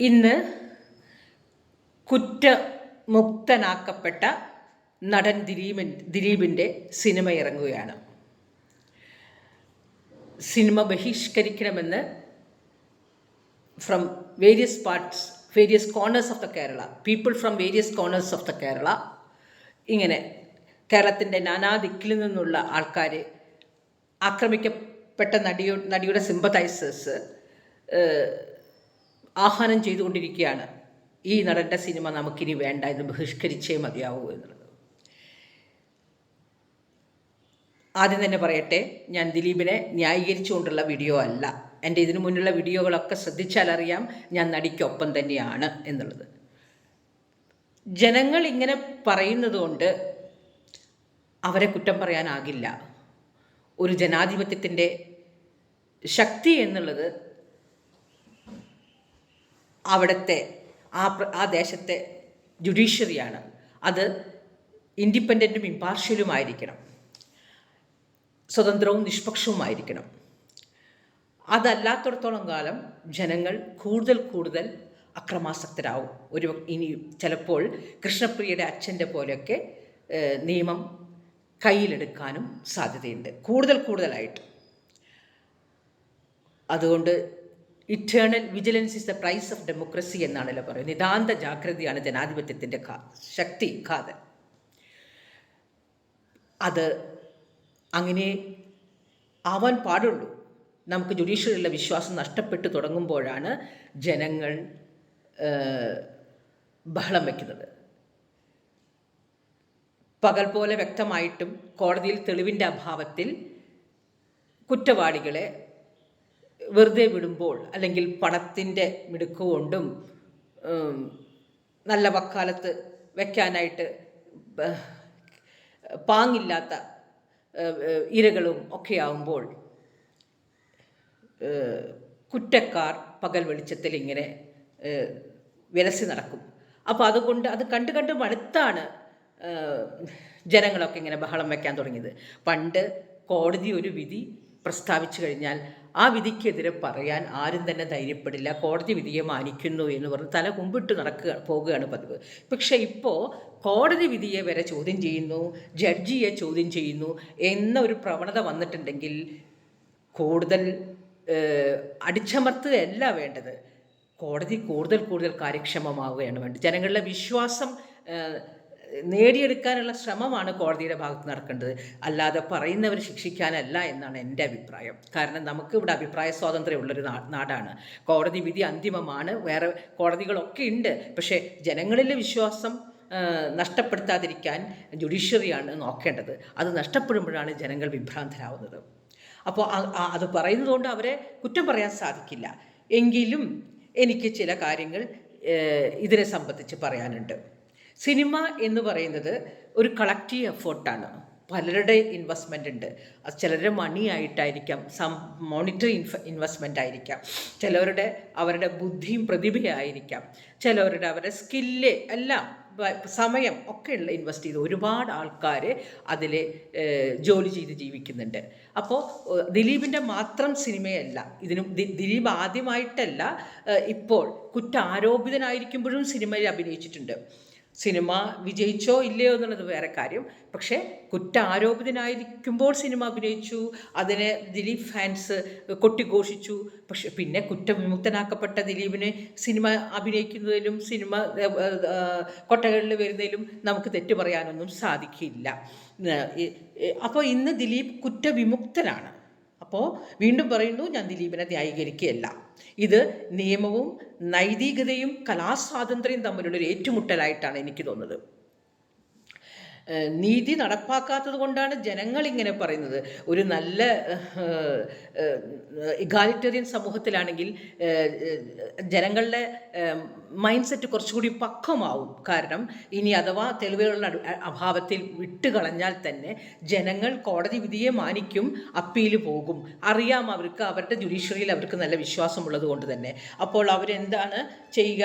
ഇന്ന് കുറ്റമുക്തനാക്കപ്പെട്ട നടൻ ദിലീപൻ ദിലീപിന്റെ സിനിമ ഇറങ്ങുകയാണ്. Cinema ബഹിഷ്കരിക്കണമെന്ന് from various parts various corners of the Kerala people from various corners of the Kerala ഇങ്ങനെ കേരളത്തിന്റെ നാനാ ദിക്കിൽ നിന്നുള്ള ആൾക്കാർ ആക്രമിക്കപ്പെട്ട നടിയോ നടിയുടെ സിമ്പതൈസേഴ്സ് ആഹ്വാനം ചെയ്തുകൊണ്ടിരിക്കുകയാണ്. ഈ നടന്റെ സിനിമ നമുക്കിനി വേണ്ട ഇത് ബഹിഷ്കരിച്ചേ മതിയാവൂ എന്നുള്ളത്. ആദ്യം തന്നെ പറയട്ടെ ഞാൻ ദിലീപിനെ ന്യായീകരിച്ചുകൊണ്ടുള്ള വീഡിയോ അല്ല. എന്റെ ഇതിനു മുന്നിലുള്ള വീഡിയോകളൊക്കെ ശ്രദ്ധിച്ചാൽ അറിയാം ഞാൻ നടിക്കൊപ്പം തന്നെയാണ് എന്നുള്ളത്. ജനങ്ങൾ ഇങ്ങനെ പറയുന്നത് കൊണ്ട് അവരെ കുറ്റം പറയാനാകില്ല. ഒരു ജനാധിപത്യത്തിന്റെ ശക്തി എന്നുള്ളത് അവിടുത്തെ ആ ആ ദേശത്തെ ജുഡീഷ്യറിയാണ്. അത് ഇൻഡിപെൻഡന്റും ഇമ്പാർഷ്യലുമായിരിക്കണം. സ്വതന്ത്രവും നിഷ്പക്ഷവുമായിരിക്കണം. അതല്ലാത്തടത്തോളം കാലം ജനങ്ങൾ കൂടുതൽ കൂടുതൽ അക്രമാസക്തരാകും ഒരു ഇനി ചിലപ്പോൾ കൃഷ്ണപ്രിയയുടെ അച്ഛന്റെ പോലെയൊക്കെ നിയമം കയ്യിലെടുക്കാനും സാധ്യതയുണ്ട്. കൂടുതൽ കൂടുതലായിട്ട്. അതുകൊണ്ട് eternal vigilance is the price of democracy എന്നാണല്ലോ പറയുന്നത്. നിതാന്ത ജാഗ്രതയാണ് ജനാധിപത്യത്തിന്റെ ശക്തി കാതൽ അത് അങ്ങനെ ആവാൻ പാടുള്ളൂ. നമുക്ക് ജുഡീഷ്യറിയിലുള്ള വിശ്വാസം നഷ്ടപ്പെട്ടു തുടങ്ങുമ്പോഴാണ് ജനങ്ങൾ ബഹളം വയ്ക്കുന്നത് പകൽ പോലെ വ്യക്തമായിട്ടും കോടതിയിൽ തെളിവിന്റെ അഭാവത്തിൽ കുറ്റവാളികളെ വെറുതെ വിടുമ്പോൾ അല്ലെങ്കിൽ പണത്തിന്റെ മിടുക്കുകൊണ്ടും നല്ല വക്കാലത്ത് വയ്ക്കാനായിട്ട് പാങ്ങില്ലാത്ത ഇരകളും ഒക്കെ ആവുമ്പോൾ കുറ്റക്കാർ പകൽ വെളിച്ചത്തിൽ ഇങ്ങനെ വിലസി നടക്കും. അപ്പോൾ അതുകൊണ്ട് അത് കണ്ട് കണ്ട് മടുത്താണ് ജനങ്ങളൊക്കെ ഇങ്ങനെ ബഹളം വയ്ക്കാൻ തുടങ്ങിയത്. പണ്ട് കോടതി ഒരു വിധി പ്രസ്താവിച്ചു കഴിഞ്ഞാൽ ആ വിധിക്കെതിരെ പറയാൻ ആരും തന്നെ ധൈര്യപ്പെടില്ല. കോടതി വിധിയെ മാനിക്കുന്നു എന്ന് പറഞ്ഞ് തല കുമ്പിട്ട് നടക്കുക പോകുകയാണ് പതിവ്. പക്ഷേ ഇപ്പോൾ കോടതി വിധിയെ വരെ ചോദ്യം ചെയ്യുന്നു ജഡ്ജിയെ ചോദ്യം ചെയ്യുന്നു എന്നൊരു പ്രവണത വന്നിട്ടുണ്ടെങ്കിൽ കൂടുതൽ അടിച്ചമർത്തുകയല്ല വേണ്ടത്. കോടതി കൂടുതൽ കൂടുതൽ കാര്യക്ഷമമാവുകയാണ് വേണ്ടത്. ജനങ്ങളുടെ വിശ്വാസം നേടിയെടുക്കാനുള്ള ശ്രമമാണ് കോടതിയുടെ ഭാഗത്ത് നടക്കേണ്ടത്. അല്ലാതെ പറയുന്നവർ ശിക്ഷിക്കാനല്ല എന്നാണ് എന്റെ അഭിപ്രായം. കാരണം നമുക്ക് ഇവിടെ അഭിപ്രായ സ്വാതന്ത്ര്യമുള്ളൊരു നാടാണ്. കോടതി വിധി അന്തിമമാണ്. വേറെ കോടതികളൊക്കെ ഉണ്ട്. പക്ഷേ ജനങ്ങളിലെ വിശ്വാസം നഷ്ടപ്പെടുത്താതിരിക്കാൻ ജുഡീഷ്യറിയാണ് നോക്കേണ്ടത്. അത് നഷ്ടപ്പെടുമ്പോഴാണ് ജനങ്ങൾ വിഭ്രാന്തരാവുന്നത്. അപ്പോൾ അത് പറയുന്നതുകൊണ്ട് അവരെ കുറ്റം പറയാൻ സാധിക്കില്ല. എങ്കിലും എനിക്ക് ചില കാര്യങ്ങൾ ഇതിനെ സംബന്ധിച്ച് പറയാനുണ്ട്. സിനിമ എന്ന് പറയുന്നത് ഒരു കളക്റ്റീവ് എഫേർട്ടാണ്. പലരുടെ ഇൻവെസ്റ്റ്മെന്റ് ഉണ്ട്. അത് ചിലരുടെ മണി ആയിട്ടായിരിക്കാം സം മോണിറ്ററി ഇൻഫ ഇൻവെസ്റ്റ്മെന്റ് ആയിരിക്കാം. ചിലവരുടെ അവരുടെ ബുദ്ധിയും പ്രതിഭയായിരിക്കാം ചിലവരുടെ അവരുടെ സ്കില്ല് എല്ലാം സമയം ഒക്കെയുള്ള ഇൻവെസ്റ്റ് ചെയ്ത് ഒരുപാട് ആൾക്കാർ അതിൽ ജോലി ചെയ്ത് ജീവിക്കുന്നുണ്ട്. അപ്പോൾ ദിലീപിന്റെ മാത്രം സിനിമയല്ല ഇതിനും ദിലീപ് ആദ്യമായിട്ടല്ല ഇപ്പോൾ കുറ്റാരോപിതനായിരിക്കുമ്പോഴും സിനിമയിൽ അഭിനയിച്ചിട്ടുണ്ട്. സിനിമ വിജയിച്ചോ ഇല്ലയോ എന്നുള്ളത് വേറെ കാര്യം. പക്ഷേ കുറ്റാരോപിതനായിരിക്കുമ്പോൾ സിനിമ അഭിനയിച്ചു അതിനെ ദിലീപ് ഫാൻസ് കൊട്ടിഘോഷിച്ചു. പക്ഷെ പിന്നെ കുറ്റവിമുക്തനാക്കപ്പെട്ട ദിലീപിനെ സിനിമ അഭിനയിക്കുന്നതിലും സിനിമ കൊട്ടകളിൽ വരുന്നതിലും നമുക്ക് തെറ്റ് പറയാനൊന്നും സാധിക്കില്ല അപ്പോൾ ഇന്ന് ദിലീപ് കുറ്റവിമുക്തനാണ്. അപ്പോൾ വീണ്ടും പറയുന്നു ഞാൻ ദിലീപിനെ ന്യായീകരിക്കുകയല്ല. ഇത് നിയമവും നൈതികതയും കലാസ്വാതന്ത്ര്യം തമ്മിലുള്ളൊരു ഏറ്റുമുട്ടലായിട്ടാണ് എനിക്ക് തോന്നുന്നത്. നീതി നടപ്പാക്കാത്തത് കൊണ്ടാണ് ജനങ്ങൾ ഇങ്ങനെ പറയുന്നത്. ഒരു നല്ല ഇഗാലിറ്റേറിയൻ സമൂഹത്തിലാണെങ്കിൽ ജനങ്ങളുടെ മൈൻഡ് സെറ്റ് കുറച്ചുകൂടി പക്വമാവും. കാരണം ഇനി അഥവാ തെളിവുകളുടെ അഭാവത്തിൽ വിട്ടുകളഞ്ഞാൽ തന്നെ ജനങ്ങൾ കോടതി വിധിയെ മാനിക്കും അപ്പീൽ പോകും. അറിയാം അവർക്ക് അവരുടെ ജുഡീഷ്യറിയിൽ അവർക്ക് നല്ല വിശ്വാസമുള്ളത് കൊണ്ട് തന്നെ. അപ്പോൾ അവരെന്താണ് ചെയ്യുക?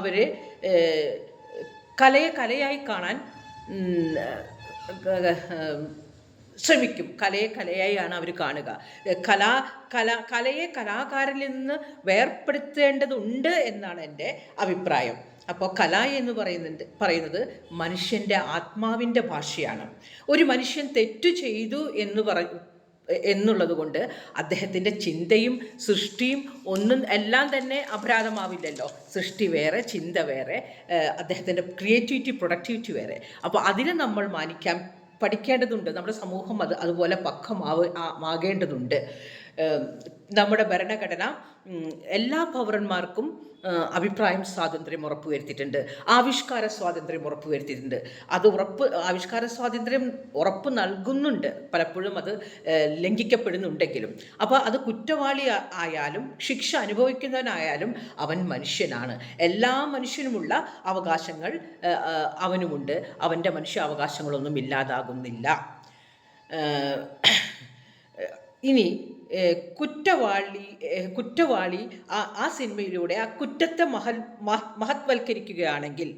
അവർ കലയെ കലയായി കാണാൻ ശ്രമിക്കും. കലയെ കലയായാണ് അവർ കാണുക. കലാ കല കലയെ കലാകാരനിൽ നിന്ന് വേർപ്പെടുത്തേണ്ടതുണ്ട് എന്നാണ് എന്റെ അഭിപ്രായം. അപ്പോൾ കല എന്ന് പറയുന്നുണ്ട് പറയുന്നത് മനുഷ്യന്റെ ആത്മാവിന്റെ ഭാഷയാണ്. ഒരു മനുഷ്യൻ തെറ്റു ചെയ്തു എന്ന് പറ എന്നുള്ളത് കൊണ്ട് അദ്ദേഹത്തിന്റെ ചിന്തയും സൃഷ്ടിയും ഒന്നും എല്ലാം തന്നെ അപരാധമാവില്ലല്ലോ. സൃഷ്ടി വേറെ ചിന്ത വേറെ അദ്ദേഹത്തിന്റെ ക്രിയേറ്റിവിറ്റി പ്രൊഡക്ടിവിറ്റി വേറെ. അപ്പോൾ അതിനെ നമ്മൾ മാനിക്കാൻ പഠിക്കേണ്ടതുണ്ട്. നമ്മുടെ സമൂഹം അത് അതുപോലെ പക്വമാവ് ആ- ആകേണ്ടതുണ്ട് നമ്മുടെ ഭരണഘടന എല്ലാ പൗരന്മാർക്കും അഭിപ്രായം സ്വാതന്ത്ര്യം ഉറപ്പുവരുത്തിയിട്ടുണ്ട്. ആവിഷ്കാര സ്വാതന്ത്ര്യം ഉറപ്പുവരുത്തിയിട്ടുണ്ട്. അത് ഉറപ്പ് ആവിഷ്കാര സ്വാതന്ത്ര്യം ഉറപ്പ് നൽകുന്നുണ്ട്. പലപ്പോഴും അത് ലംഘിക്കപ്പെടുന്നുണ്ടെങ്കിലും. അപ്പോൾ അത് കുറ്റവാളി ആയാലും ശിക്ഷ അനുഭവിക്കുന്നവനായാലും അവൻ മനുഷ്യനാണ്. എല്ലാ മനുഷ്യനുമുള്ള അവകാശങ്ങൾ അവനുമുണ്ട്. അവന്റെ മനുഷ്യാവകാശങ്ങളൊന്നും ഇല്ലാതാകുന്നില്ല. ഇനി കുറ്റവാളി കുറ്റവാളി ആ ആ സിനിമയിലൂടെ ആ കുറ്റത്തെ മഹൽ മഹ- മഹത്വൽക്കരിക്കുകയാണെങ്കിൽ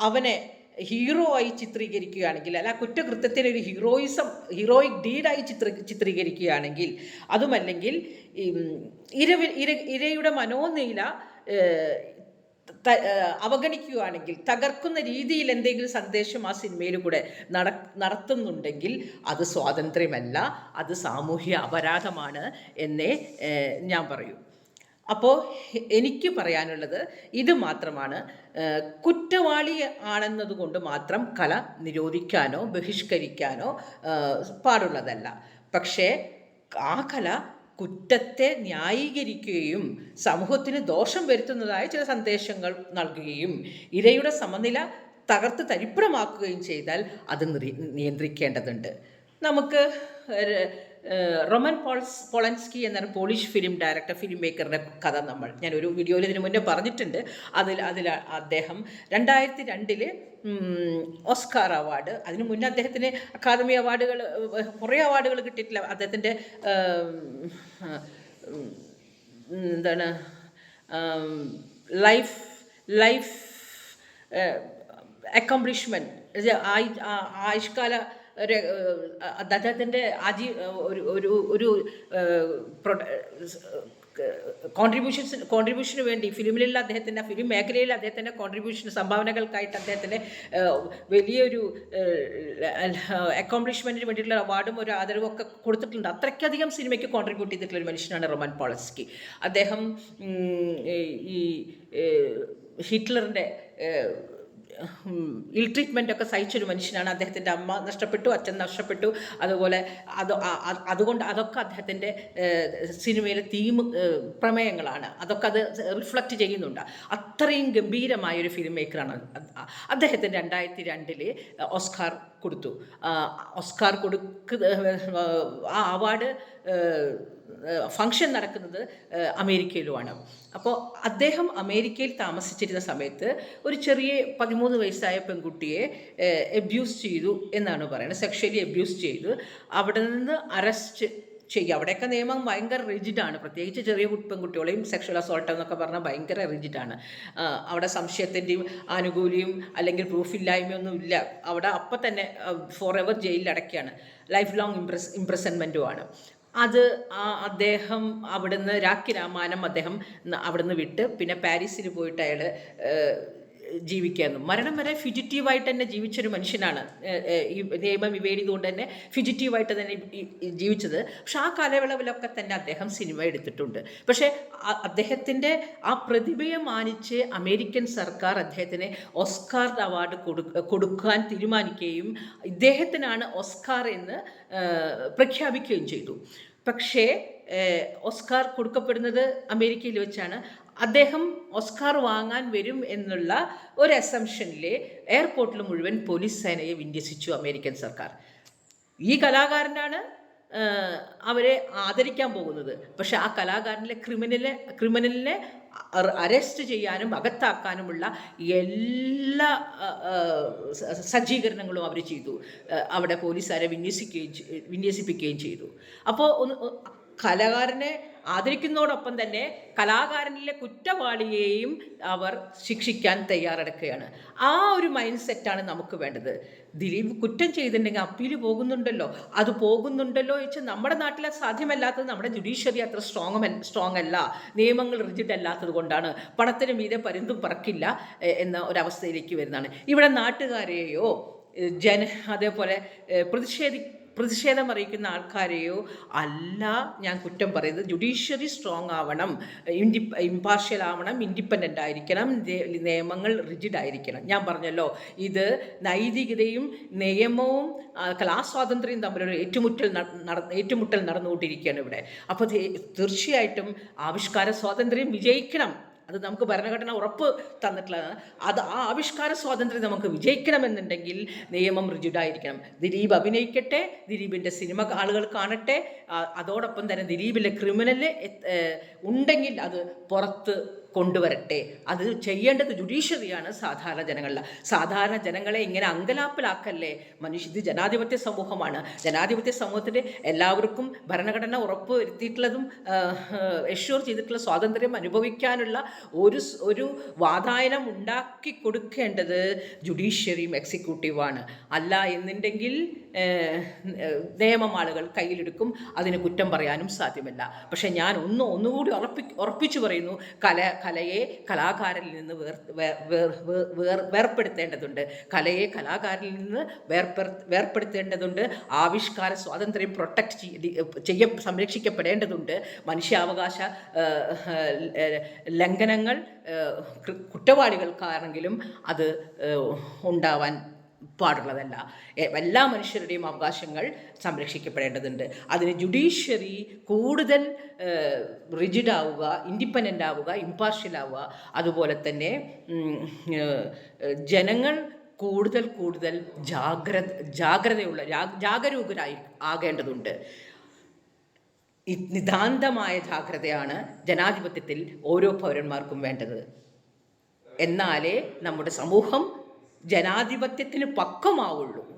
അവനെ ഹീറോ ആയി ചിത്രീകരിക്കുകയാണെങ്കിൽ അല്ല കുറ്റകൃത്യത്തിന് ഒരു ഹീറോയിസം ഹീറോയിക് ഡീഡായി ചിത്ര ചിത്രീകരിക്കുകയാണെങ്കിൽ അതുമല്ലെങ്കിൽ ഇരവി ഇര ഇരയുടെ മനോനീല അവഗണിക്കുകയാണെങ്കിൽ തകർക്കുന്ന രീതിയിൽ എന്തെങ്കിലും സന്ദേശം ആ സിനിമയിൽ കൂടെ നട നടത്തുന്നുണ്ടെങ്കിൽ അത് സ്വാതന്ത്ര്യമല്ല അത് സാമൂഹ്യ അപരാധമാണ് എന്നേ ഞാൻ പറയൂ. അപ്പോൾ എനിക്ക് പറയാനുള്ളത് ഇത് മാത്രമാണ്. കുറ്റവാളി ആണെന്നതുകൊണ്ട് മാത്രം കല നിരോധിക്കാനോ ബഹിഷ്കരിക്കാനോ പാടുള്ളതല്ല. പക്ഷേ ആ കല കുറ്റത്തെ ന്യായീകരിക്കുകയും സമൂഹത്തിന് ദോഷം വരുത്തുന്നതായ ചില സന്ദേശങ്ങൾ നൽകുകയും ഇരയുടെ സമനില തകർത്ത് തരിപ്പണമാക്കുകയും ചെയ്താൽ അത് നിയന്ത്രിക്കേണ്ടതുണ്ട്. നമുക്ക് റൊമൻ പോൾസ് പോളൻസ്കി എന്ന പോളിഷ് ഫിലിം ഡയറക്ടർ ഫിലിം മേക്കറുടെ കഥ നമ്മൾ. ഞാൻ ഒരു വീഡിയോയിൽ ഇതിനു മുന്നേ പറഞ്ഞിട്ടുണ്ട്. അതിൽ അതിൽ അദ്ദേഹം രണ്ടായിരത്തി രണ്ടിൽ ഓസ്കാർ അവാർഡ് അതിനു മുന്നേ അദ്ദേഹത്തിന് അക്കാദമി അവാർഡുകൾ കുറേ അവാർഡുകൾ കിട്ടിയിട്ടില്ല. അദ്ദേഹത്തിന്റെ എന്താണ് ലൈഫ് ലൈഫ് അക്കംപ്ലിഷ്മെന്റ് ആയുഷ്കാല ഒരു അദ്ദേഹത്തിന്റെ ആജീ ഒരു ഒരു ഒരു കോൺട്രിബ്യൂഷൻസ് കോൺട്രിബ്യൂഷന് വേണ്ടി ഫിലിമിലുള്ള അദ്ദേഹത്തിന്റെ ഫിലിം മേഖലയിൽ അദ്ദേഹത്തിന്റെ കോൺട്രിബ്യൂഷൻ സംഭാവനകൾക്കായിട്ട് അദ്ദേഹത്തിന്റെ വലിയൊരു അക്കോംപ്ലിഷ്മെന്റിന് വേണ്ടിയിട്ടുള്ള അവാർഡും ഒരു ആദരവും ഒക്കെ കൊടുത്തിട്ടുണ്ട്. അത്രയ്ക്കധികം സിനിമയ്ക്ക് കോൺട്രിബ്യൂട്ട് ചെയ്തിട്ടുള്ള ഒരു മനുഷ്യനാണ് റൊമാൻ പോളസ്കി. അദ്ദേഹം ഈ ഹിറ്റ്ലറിന്റെ ഇൽ ട്രീറ്റ്മെന്റ് ഒക്കെ സഹിച്ചൊരു മനുഷ്യനാണ്. അദ്ദേഹത്തിന്റെ അമ്മ നഷ്ടപ്പെട്ടു അച്ഛൻ നഷ്ടപ്പെട്ടു. അതുപോലെ അത് അതുകൊണ്ട് അതൊക്കെ അദ്ദേഹത്തിന്റെ സിനിമയിലെ തീം പ്രമേയങ്ങളാണ്. അതൊക്കെ അത് റിഫ്ലക്റ്റ് ചെയ്യുന്നുണ്ട്. അത്രയും ഗംഭീരമായ ഒരു ഫിലിം മേക്കറാണ് അദ്ദേഹത്തിന് രണ്ടായിരത്തി രണ്ടിൽ ഓസ്കാർ കൊടുത്തു. ഓസ്കാർ കൊടുക്ക ആ അവാർഡ് ഫങ്ഷൻ നടക്കുന്നത് അമേരിക്കയിലുമാണ്. അപ്പോൾ അദ്ദേഹം അമേരിക്കയിൽ താമസിച്ചിരുന്ന സമയത്ത് ഒരു ചെറിയ പതിമൂന്ന് വയസ്സായ പെൺകുട്ടിയെ അബ്യൂസ് ചെയ്തു എന്നാണ് പറയുന്നത്. സെക്ഷലി അബ്യൂസ് ചെയ്തു. അവിടെ നിന്ന് അറസ്റ്റ് ചെയ്യുക അവിടെയൊക്കെ നിയമം ഭയങ്കര റിജിഡാണ് പ്രത്യേകിച്ച് ചെറിയ പെൺകുട്ടികളെയും സെക്ഷൽ അസോൾട്ട് എന്നൊക്കെ പറഞ്ഞാൽ ഭയങ്കര റിജിഡാണ് അവിടെ സംശയത്തിന്റെയും ആനുകൂല്യവും അല്ലെങ്കിൽ പ്രൂഫില്ലായ്മയൊന്നും ഇല്ല. അവിടെ അപ്പം തന്നെ ഫോർ എവർ ജയിലിൽ അടയ്ക്കുകയാണ് ലൈഫ് ലോങ് ഇംപ്രസ് ഇംപ്രസൺമെന്റുമാണ് അത് അദ്ദേഹം അവിടുന്ന് രാഖി രാമാനം അദ്ദേഹം അവിടുന്ന് വിട്ട് പിന്നെ പാരീസിൽ പോയിട്ട് അയാൾ ജീവിക്കായിരുന്നു മരണം വരെ ഫിജിറ്റീവായിട്ട് തന്നെ ജീവിച്ചൊരു മനുഷ്യനാണ് ഈ നിയമം ഇവേഡ് കൊണ്ട് തന്നെ ഫിജിറ്റീവായിട്ട് തന്നെ ജീവിച്ചത്. പക്ഷെ ആ കാലയളവിലൊക്കെ തന്നെ അദ്ദേഹം സിനിമ എടുത്തിട്ടുണ്ട്. പക്ഷേ അദ്ദേഹത്തിന്റെ ആ പ്രതിഭയെ മാനിച്ച് അമേരിക്കൻ സർക്കാർ അദ്ദേഹത്തിന് ഓസ്കാർ അവാർഡ് കൊടു കൊടുക്കാൻ തീരുമാനിക്കുകയും ഇദ്ദേഹത്തിനാണ് ഓസ്കാർ എന്ന് പ്രഖ്യാപിക്കുകയും ചെയ്തു. പക്ഷേ ഓസ്കാർ കൊടുക്കപ്പെടുന്നത് അമേരിക്കയിൽ വെച്ചാണ്. അദ്ദേഹം ഓസ്കാർ വാങ്ങാൻ വരും എന്നുള്ള ഒരു അസംഷനിൽ എയർപോർട്ടിൽ മുഴുവൻ പോലീസ് സേനയെ വിന്യസിച്ചു അമേരിക്കൻ സർക്കാർ. ഈ കലാകാരനാണ് അവരെ ആദരിക്കാൻ പോകുന്നത്. പക്ഷെ ആ കലാകാരനിലെ ക്രിമിനലെ ക്രിമിനലിനെ അറസ്റ്റ് ചെയ്യാനും അകത്താക്കാനുമുള്ള എല്ലാ സജ്ജീകരണങ്ങളും അവർ ചെയ്തു. അവിടെ പോലീസുകാരെ വിന്യസിക്കുകയും വിന്യസിപ്പിക്കുകയും ചെയ്തു. അപ്പോൾ ഒന്ന് കലാകാരനെ ആദരിക്കുന്നതോടൊപ്പം തന്നെ കലാകാരനിലെ കുറ്റവാളിയെയും അവർ ശിക്ഷിക്കാൻ തയ്യാറെടുക്കുകയാണ്. ആ ഒരു മൈൻഡ് സെറ്റാണ് നമുക്ക് വേണ്ടത്. ദിലീപ് കുറ്റം ചെയ്തിട്ടുണ്ടെങ്കിൽ അപ്പീൽ പോകുന്നുണ്ടല്ലോ. അത് പോകുന്നുണ്ടല്ലോ വെച്ചാൽ നമ്മുടെ നാട്ടിൽ സാധ്യമല്ലാത്തത് നമ്മുടെ ജുഡീഷ്യറി അത്ര സ്ട്രോങ് സ്ട്രോങ് അല്ല. നിയമങ്ങൾ റിജിഡ് അല്ലാത്തത് കൊണ്ടാണ്. പണത്തിന് മീതെ പരുന്തും പറക്കില്ല എന്ന ഒരവസ്ഥയിലേക്ക് വരുന്നതാണ്. ഇവിടെ നാട്ടുകാരെയോ ജന അതേപോലെ പ്രതിഷേധി പ്രതിഷേധം അറിയിക്കുന്ന ആൾക്കാരെയോ അല്ല ഞാൻ കുറ്റം പറയുന്നത്. ജുഡീഷ്യറി സ്ട്രോങ് ആവണം. ഇൻഡി ഇമ്പാർഷ്യൽ ആവണം. ഇൻഡിപെൻഡന്റ് ആയിരിക്കണം. നിയമങ്ങൾ റിജിഡ് ആയിരിക്കണം. ഞാൻ പറഞ്ഞല്ലോ ഇത് നൈതികതയും നിയമവും കലാ സ്വാതന്ത്ര്യം തമ്മിലൊരു ഏറ്റുമുട്ടൽ നട- നട- ഏറ്റുമുട്ടൽ നടന്നുകൊണ്ടിരിക്കുകയാണ് ഇവിടെ. അപ്പോൾ തീർച്ചയായിട്ടും ആവിഷ്കാര സ്വാതന്ത്ര്യം വിജയിക്കണം. അത് നമുക്ക് ഭരണഘടന ഉറപ്പ് തന്നിട്ടുള്ളതാണ് അത് ആ ആവിഷ്കാര സ്വാതന്ത്ര്യം നമുക്ക് വിജയിക്കണമെന്നുണ്ടെങ്കിൽ നിയമം റിജിഡായിരിക്കണം. ദിലീപ് അഭിനയിക്കട്ടെ ദിലീപിന്റെ സിനിമ ആളുകൾ കാണട്ടെ അതോടൊപ്പം തന്നെ ദിലീപിലെ ക്രിമിനൽ ഉണ്ടെങ്കിൽ അത് പുറത്ത് കൊണ്ടുവരട്ടെ. അത് ചെയ്യേണ്ടത് ജുഡീഷ്യറിയാണ് സാധാരണ ജനങ്ങളിൽ. സാധാരണ ജനങ്ങളെ ഇങ്ങനെ അങ്കലാപ്പിലാക്കല്ലേ? മനുഷ്യ ഇത് ജനാധിപത്യ സമൂഹമാണ്. ജനാധിപത്യ സമൂഹത്തിന്റെ എല്ലാവർക്കും ഭരണഘടന ഉറപ്പ് വരുത്തിയിട്ടുള്ളതും എഷ്യൂർ ചെയ്തിട്ടുള്ള സ്വാതന്ത്ര്യം അനുഭവിക്കാനുള്ള ഒരു ഒരു വാതായനം ഉണ്ടാക്കി കൊടുക്കേണ്ടത് ജുഡീഷ്യറിയും എക്സിക്യൂട്ടീവാണ് അല്ല എന്നുണ്ടെങ്കിൽ നിയമം ആളുകൾ കയ്യിലെടുക്കും അതിന് കുറ്റം പറയാനും സാധ്യമല്ല. പക്ഷെ ഞാൻ ഒന്ന് ഒന്നുകൂടി ഉറപ്പി ഉറപ്പിച്ചു പറയുന്നു കല കലയെ കലാകാരനിൽ നിന്ന് വേർ വേർ- വേർ- വേർ- വേർപ്പെടുത്തേണ്ടതുണ്ട്. കലയെ കലാകാരനിൽ നിന്ന് വേർപെർ വേർപ്പെടുത്തേണ്ടതുണ്ട്. ആവിഷ്കാര സ്വാതന്ത്ര്യം പ്രൊട്ടക്റ്റ് ചെയ്യ സംരക്ഷിക്കപ്പെടേണ്ടതുണ്ട്. മനുഷ്യാവകാശ ലംഘനങ്ങൾ കുറ്റവാളികൾക്കാണെങ്കിലും അത് ഉണ്ടാവാൻ പാടുള്ളതല്ല. എല്ലാ മനുഷ്യരുടെയും അവകാശങ്ങൾ സംരക്ഷിക്കപ്പെടേണ്ടതുണ്ട്. അതിന് ജുഡീഷ്യറി കൂടുതൽ റിജിഡ് ആവുക ഇൻഡിപെൻഡന്റ് ആവുക ഇമ്പാർഷ്യൽ ആവുക അതുപോലെ തന്നെ ജനങ്ങൾ കൂടുതൽ കൂടുതൽ ജാഗ്രത ജാഗ്രതയുള്ള ജാഗരൂകരായി ആകേണ്ടതുണ്ട്. നിതാന്തമായ ജാഗ്രതയാണ് ജനാധിപത്യത്തിൽ ഓരോ പൗരന്മാർക്കും വേണ്ടത്. എന്നാലേ നമ്മുടെ സമൂഹം ജനാധിപത്യത്തിന് പക്വമാവുള്ളൂ.